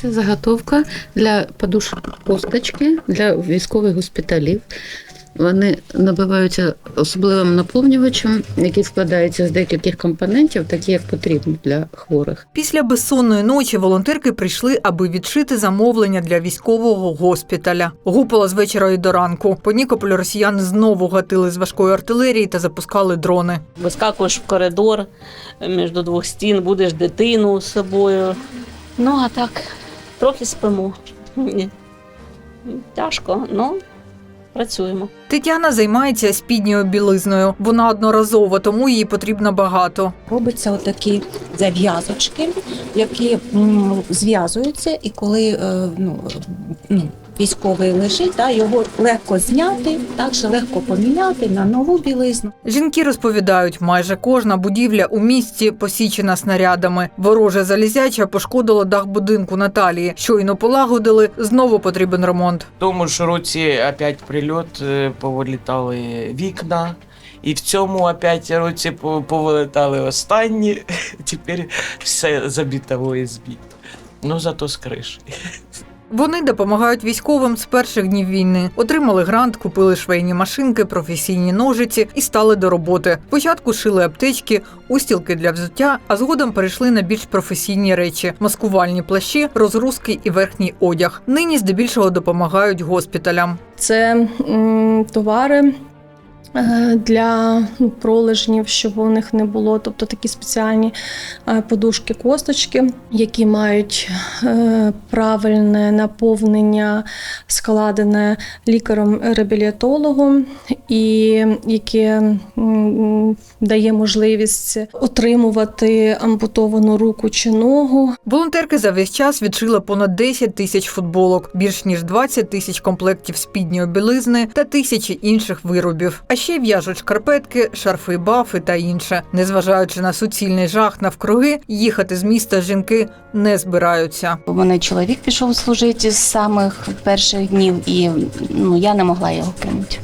Це заготовка для подушок косточки для військових госпіталів. Вони набиваються особливим наповнювачем, який складається з декількох компонентів, такі як потрібно для хворих. Після безсонної ночі волонтерки прийшли, аби відшити замовлення для військового госпіталя. Гупало з вечора і до ранку. По Нікополю росіяни знову гатили з важкої артилерії та запускали дрони. Вискакуєш в коридор між двох стін, будеш дитину з собою. Ну, а так, трохи спимо. Тяжко, але працюємо. Тетяна займається спідньою білизною. Вона одноразова, тому їй потрібно багато. Робиться отакі зав'язочки, які м, зв'язуються, і коли е, ну, ну, військовий лежить, да, його легко зняти, також легко поміняти на нову білизну. Жінки розповідають, майже кожна будівля у місті посічена снарядами. Вороже залізяча пошкодило дах будинку Наталії. Щойно полагодили, знову потрібен ремонт. В тому ж році опять прильот, е, повилітали вікна. І в цьому опять році по- повилітали останні. Тепер все забито в ОСБ. Ну зато з криші. Вони допомагають військовим з перших днів війни. Отримали грант, купили швейні машинки, професійні ножиці і стали до роботи. Спочатку шили аптечки, устілки для взуття, а згодом перейшли на більш професійні речі: маскувальні плащі, розгрузки і верхній одяг. Нині здебільшого допомагають госпіталям. Це м, товари для ну, пролежнів, щоб у них не було, тобто такі спеціальні е, подушки косточки, які мають е, правильне наповнення, складене лікарем-реабілітологом, і яке дає можливість отримувати ампутовану руку чи ногу Волонтерки за весь час відшили понад 10 тисяч футболок, більш ніж 20 тисяч комплектів спідньої білизни та тисячі інших виробів. А ще в'яжуть шкарпетки, шарфи, бафи та інше. Незважаючи на суцільний жах навкруги, їхати з міста жінки не збираються. У мене чоловік пішов служити з самих перших днів, і ну, я не могла його кинути.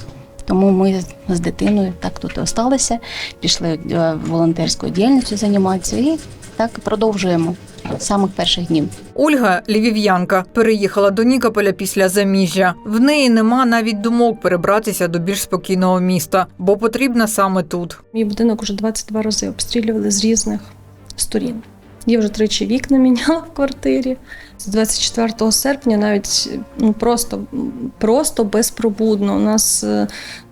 Тому ми з дитиною так тут і осталися, пішли е, волонтерською діяльністю займатися і так продовжуємо з самих перших днів. Ольга львів'янка переїхала до Нікополя після заміжжя. В неї нема навіть думок перебратися до більш спокійного міста, бо потрібна саме тут. Мій будинок уже 22 рази обстрілювали з різних сторін. Я вже тричі вікна міняла в квартирі. З 24 серпня навіть ну, просто, просто безпробудно. У нас е,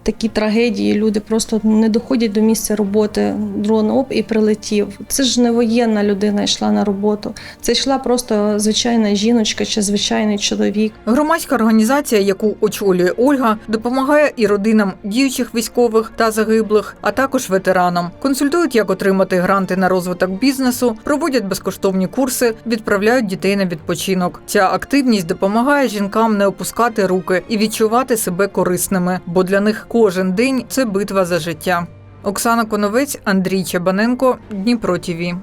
такі трагедії, люди просто не доходять до місця роботи. Дрон оп і прилетів. Це ж не воєнна людина йшла на роботу. Це йшла просто звичайна жіночка чи звичайний чоловік. Громадська організація, яку очолює Ольга, допомагає і родинам діючих військових та загиблих, а також ветеранам. Консультують, як отримати гранти на розвиток бізнесу, проводять безкоштовні курси, відправляють дітей на відпочинок. Ця активність допомагає жінкам не опускати руки і відчувати себе корисними, бо для них кожен день це битва за життя. Оксана Коновець, Андрій Чабаненко, Дніпро ТІВІ.